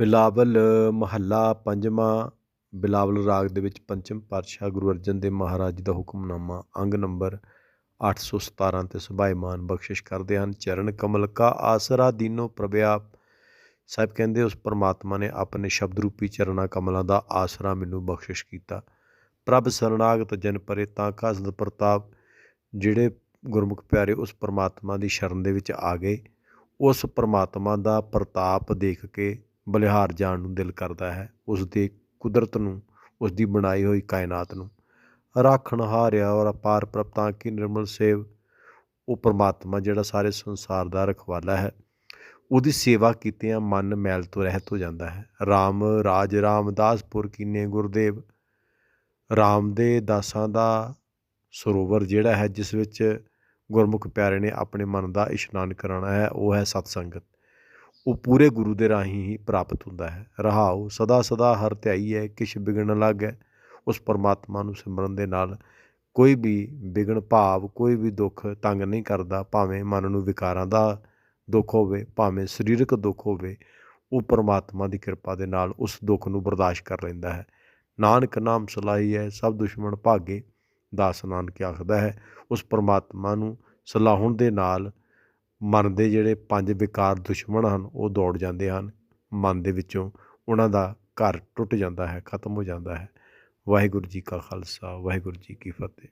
ਬਿਲਾਵਲ, ਮਹੱਲਾ ਪੰਜਵਾਂ, ਬਿਲਾਵਲ ਰਾਗ ਦੇ ਵਿੱਚ ਪੰਚਮ ਪਾਤਸ਼ਾਹ ਗੁਰੂ ਅਰਜਨ ਦੇਵ ਮਹਾਰਾਜ ਜੀ ਦਾ ਹੁਕਮਨਾਮਾ, ਅੰਗ ਨੰਬਰ 817 ਤੇ ਸੁਭਾਈਮਾਨ ਬਖਸ਼ਿਸ਼ ਕਰਦੇ ਹਨ। ਚਰਨ ਕਮਲ ਕਾ ਆਸਰਾ ਦੀਨੋ ਪ੍ਰਭਿਆ। ਸਾਹਿਬ ਕਹਿੰਦੇ, ਉਸ ਪਰਮਾਤਮਾ ਨੇ ਆਪਣੇ ਸ਼ਬਦ ਰੂਪੀ ਚਰਨਾਂ ਕਮਲਾਂ ਦਾ ਆਸਰਾ ਮੈਨੂੰ ਬਖਸ਼ਿਸ਼ ਕੀਤਾ। ਪ੍ਰਭ ਸਰਣਾਗਤ ਜਨ ਪਰੇ ਤਾਂ ਕਾ ਸਦ ਪ੍ਰਤਾਪ, ਜਿਹੜੇ ਗੁਰਮੁਖ ਪਿਆਰੇ ਉਸ ਪਰਮਾਤਮਾ ਦੀ ਸ਼ਰਨ ਦੇ ਵਿੱਚ ਆ ਗਏ, ਉਸ ਪਰਮਾਤਮਾ ਦਾ ਪ੍ਰਤਾਪ ਦੇਖ ਕੇ ਬਲਿਹਾਰ ਜਾਣ ਨੂੰ ਦਿਲ ਕਰਦਾ ਹੈ। ਉਸ ਦੇ ਕੁਦਰਤ ਨੂੰ ਉਸ ਦੀ ਬਣਾਈ ਹੋਈ ਕਾਇਨਾਤ ਨੂੰ ਰਾਖਣ ਹਾਰਿਆ ਔਰ ਅਪਾਰ ਪ੍ਰਪਤਾਂ ਕੀ ਨਿਰਮਲ ਸੇਵ ਉਹ ਪਰਮਾਤਮਾ ਜਿਹੜਾ ਸਾਰੇ ਸੰਸਾਰ ਦਾ ਰਖਵਾਲਾ ਹੈ, ਉਹਦੀ ਸੇਵਾ ਕੀਤਿਆਂ ਮਨ ਮੈਲ ਤੋਂ ਰਹਿਤ ਹੋ ਜਾਂਦਾ ਹੈ। RAM ਰਾਜ, ਰਾਮਦਾਸਪੁਰ ਕੀਨੇ ਗੁਰਦੇਵ RAM ਦੇ ਦਾਸਾਂ ਦਾ ਸਰੋਵਰ ਜਿਹੜਾ ਹੈ, ਜਿਸ ਵਿੱਚ ਗੁਰਮੁਖ ਪਿਆਰੇ ਨੇ ਆਪਣੇ ਮਨ ਦਾ ਇਸ਼ਨਾਨ ਕਰਾਉਣਾ ਹੈ, ਉਹ ਹੈ ਸਤ ਸੰਗਤ ਉਹ ਪੂਰੇ ਗੁਰੂ ਦੇ ਰਾਹੀਂ ਹੀ ਪ੍ਰਾਪਤ ਹੁੰਦਾ ਹੈ। ਰਹਾਉ ਸਦਾ ਸਦਾ ਹਰ ਧਿਆਈ ਹੈ, ਕਿਛ ਵਿਗਣ ਲੱਗੈ ਉਸ ਪਰਮਾਤਮਾ ਨੂੰ ਸਿਮਰਨ ਦੇ ਨਾਲ ਕੋਈ ਵੀ ਵਿਗਣ ਭਾਵ, ਕੋਈ ਵੀ ਦੁੱਖ ਤੰਗ ਨਹੀਂ ਕਰਦਾ, ਭਾਵੇਂ ਮਨ ਨੂੰ ਵਿਕਾਰਾਂ ਦਾ ਦੁੱਖ ਹੋਵੇ, ਭਾਵੇਂ ਸਰੀਰਕ ਦੁੱਖ ਹੋਵੇ, ਉਹ ਪਰਮਾਤਮਾ ਦੀ ਕਿਰਪਾ ਦੇ ਨਾਲ ਉਸ ਦੁੱਖ ਨੂੰ ਬਰਦਾਸ਼ਤ ਕਰ ਲੈਂਦਾ ਹੈ। ਨਾਨਕ ਨਾਮ ਸਲਾਹੀ ਹੈ, ਸਭ ਦੁਸ਼ਮਣ ਭਾਗੇ ਦਾਸ ਨਾਨਕ ਆਖਦਾ ਹੈ। ਉਸ ਪਰਮਾਤਮਾ ਨੂੰ ਸਲਾਹੁਣ ਦੇ ਨਾਲ ਮਨ ਦੇ ਜਿਹੜੇ ਪੰਜ ਵਿਕਾਰ ਦੁਸ਼ਮਣ ਹਨ, ਉਹ ਦੌੜ ਜਾਂਦੇ ਹਨ। ਮਨ ਦੇ ਵਿੱਚੋਂ ਉਹਨਾਂ ਦਾ ਘਰ ਟੁੱਟ ਜਾਂਦਾ ਹੈ, ਖਤਮ ਹੋ ਜਾਂਦਾ ਹੈ। ਵਾਹਿਗੁਰੂ ਜੀ ਕਾ ਖਾਲਸਾ, ਵਾਹਿਗੁਰੂ ਜੀ ਕੀ ਫਤਿਹ।